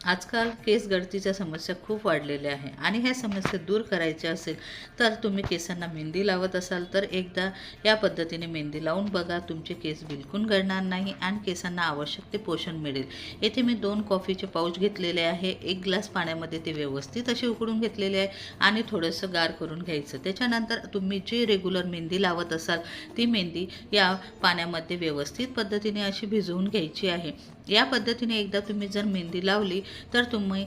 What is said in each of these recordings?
आजकाल केस गळतीच्या समस्या खूप वाढलेल्या आहे. आणि ह्या समस्या दूर करायच्या असेल तर तुम्ही केसांना मेहंदी लावत असाल तर एकदा या पद्धतीने मेहंदी लावून बघा. तुमचे केस बिलकुल गळणार नाही आणि केसांना आवश्यक ते पोषण मिळेल. येथे मी दोन कॉफीचे पाऊच घेतलेले आहे. एक ग्लास पाण्यामध्ये ते व्यवस्थित असे उकडून घेतलेले आहे आणि थोडंसं गार करून घ्यायचं. त्याच्यानंतर तुम्ही जे रेग्युलर मेहंदी लावत असाल ती मेहंदी या पाण्यामध्ये व्यवस्थित पद्धतीने अशी भिजवून घ्यायची आहे. या पद्धतीने एकदा तुम्ही जर मेहंदी लावली तर तुम्ही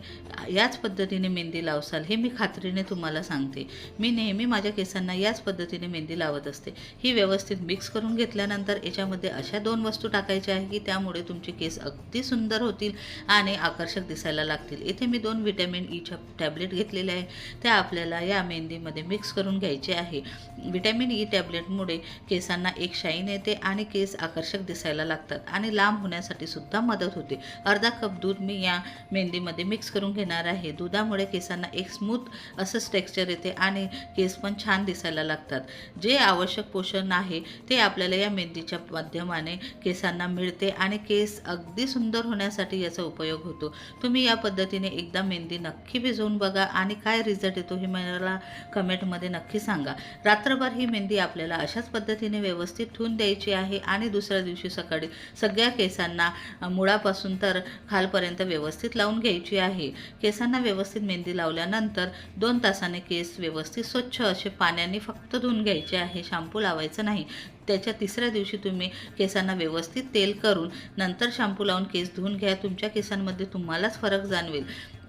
याच पद्धतीने मेहंदी लावसाल हे मी खात्रीने तुम्हाला सांगते. मी नेहमी माझ्या केसांना याच पद्धतीने मेहंदी लावत असते. ही व्यवस्थित मिक्स करून घेतल्यानंतर याच्यामध्ये अशा दोन वस्तू टाकायच्या आहे की त्यामुळे तुमचे केस अगदी सुंदर होतील आणि आकर्षक दिसायला लागतील. इथे मी दोन व्हिटॅमिन ईच्या टॅबलेट घेतलेले आहे. त्या आपल्याला या मेहंदीमध्ये मिक्स करून घ्यायचे आहे. व्हिटॅमिन ई टॅबलेटमुळे केसांना एक शाईन येते आणि केस आकर्षक दिसायला लागतात आणि लांब होण्यासाठी सुद्धा मदत होते. अर्धा कप दूध मी या मेहंदीमध्ये मिक्स करून घेणार आहे. दुधामुळे केसांना एक स्मूथ असंच टेक्स्चर येते आणि केस पण छान दिसायला लागतात. जे आवश्यक पोषण आहे ते आपल्याला या मेहंदीच्या माध्यमाने केसांना मिळते आणि केस अगदी सुंदर होण्यासाठी याचा उपयोग होतो. तुम्ही या पद्धतीने एकदा मेहंदी नक्की भिजवून बघा आणि काय रिझल्ट येतो हे मला कमेंटमध्ये नक्की सांगा. रात्रभर ही मेहंदी आपल्याला अशाच पद्धतीने व्यवस्थित ठेवून द्यायची आहे आणि दुसऱ्या दिवशी सकाळी सगळ्या केसांना मुळापासून तर खालपर्यंत व्यवस्थित लावून घ्यायची आहे. केसांना व्यवस्थित मेहंदी लावल्यानंतर दोन तासाने केस व्यवस्थित स्वच्छ असे पाण्याने फक्त धुवून घ्यायचे आहे. शॅम्पू लावायचं नाही. त्याच्या तिसऱ्या दिवशी तुम्ही केसांना व्यवस्थित तेल करून नंतर शॅम्पू लावून केस धुवून घ्या. तुमच्या केसांमध्ये तुम्हालाच फरक जाणवेल.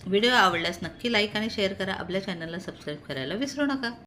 व्हिडिओ आवडल्यास नक्की लाईक आणि शेअर करा. आपल्या चॅनलला सबस्क्राईब करायला विसरू नका.